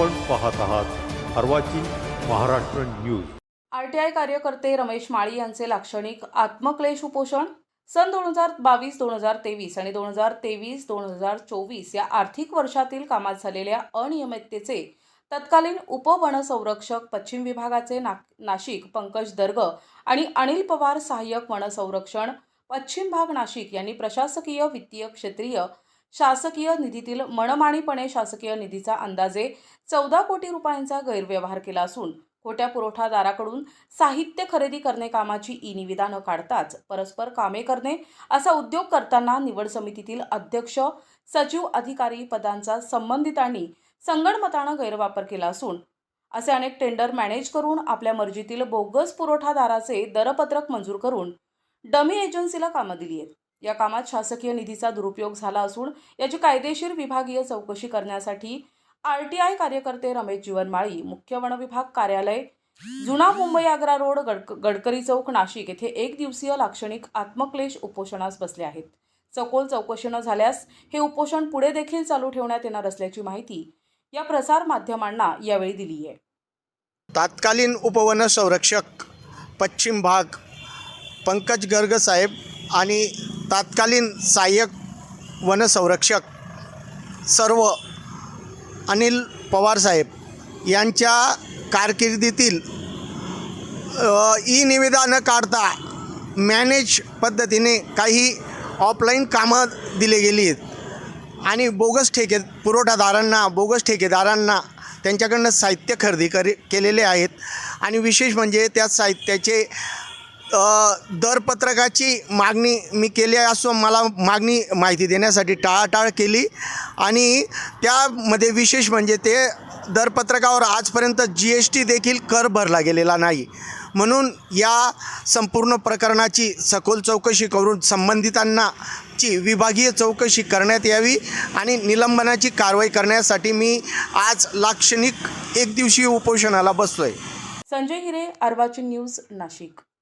आपण पाहत आहात अर्वाचीन महाराष्ट्र न्यूज. आरटीआय कार्यकर्ते रमेश माळी यांचे लाक्षणिक आत्मक्लेश उपोषण सन दोन हजार बावीस दोन हजार तेवीस आणि दोन हजार तेवीस दोन हजार चोवीस या आर्थिक वर्षातील कामात झालेल्या अनियमिततेचे तत्कालीन उपवनसंरक्षक पश्चिम विभागाचे ना नाशिक पंकज दर्ग आणि अनिल पवार सहाय्यक वनसंरक्षण पश्चिम भाग नाशिक यांनी प्रशासकीय वित्तीय क्षेत्रीय शासकीय निधीतील मनमाणीपणे शासकीय निधीचा अंदाजे चौदा कोटी रुपयांचा गैरव्यवहार केला असून खोट्या पुरवठादाराकडून साहित्य खरेदी करणे कामाची ई निविदा न काढताच परस्पर कामे करणे असा उद्योग करताना निवड समितीतील अध्यक्ष सचिव अधिकारी पदांचा संबंधितांनी संगणमतानं गैरवापर केला असून असे अनेक टेंडर मॅनेज करून आपल्या मर्जीतील बोगस पुरवठादाराचे दरपत्रक मंजूर करून डमी एजन्सीला कामं दिली आहेत. या कामात शासकीय निधीचा दुरुपयोग झाला असून याची कायदेशीर विभागीय चौकशी करण्यासाठी आर टी आय कार्यकर्ते रमेश जीवनमाळी मुख्य वन विभाग कार्यालय जुना मुंबई आग्रा रोड गडक गडकरी चौक नाशिक येथे एक दिवसीय लाक्षणिक आत्मक्लेश उपोषणास बसले आहेत. सखोल चौकशी न झाल्यास हे उपोषण पुढे देखील चालू ठेवण्यात येणार असल्याची माहिती या प्रसार माध्यमांना यावेळी दिली आहे तात्कालीन उपवन संरक्षक पश्चिम भाग पंकज गर्ग साहेब आणि तात्कालीन सहाय्यक वनसंरक्षक सर्व अनिल पवार साहेब यांच्या कारकिर्दीतील ई निविदा न काढता मॅनेज पद्धतीने काही ऑफलाईन कामं दिले गेली आहेत. आणि बोगस ठेके पुरवठादारांना बोगस ठेकेदारांना त्यांच्याकडनं साहित्य खरेदी करे केलेले आहेत. आणि विशेष म्हणजे त्या साहित्याचे दरपत्रकाची मागणी मी केली असून मला मागणी माहिती देण्यासाठी टाळाटाळ केली. आणि त्यामध्ये विशेष म्हणजे ते दरपत्रकावर आजपर्यंत जी एस टी देखील कर भरला गेलेला नाही. म्हणून या संपूर्ण प्रकरणाची सखोल चौकशी करून संबंधितांना ची विभागीय चौकशी करण्यात यावी आणि निलंबनाची कारवाई करण्यासाठी मी आज लाक्षणिक एक दिवसीय उपोषणाला बसलो आहे संजय हिरे अर्वाचीन न्यूज नाशिक.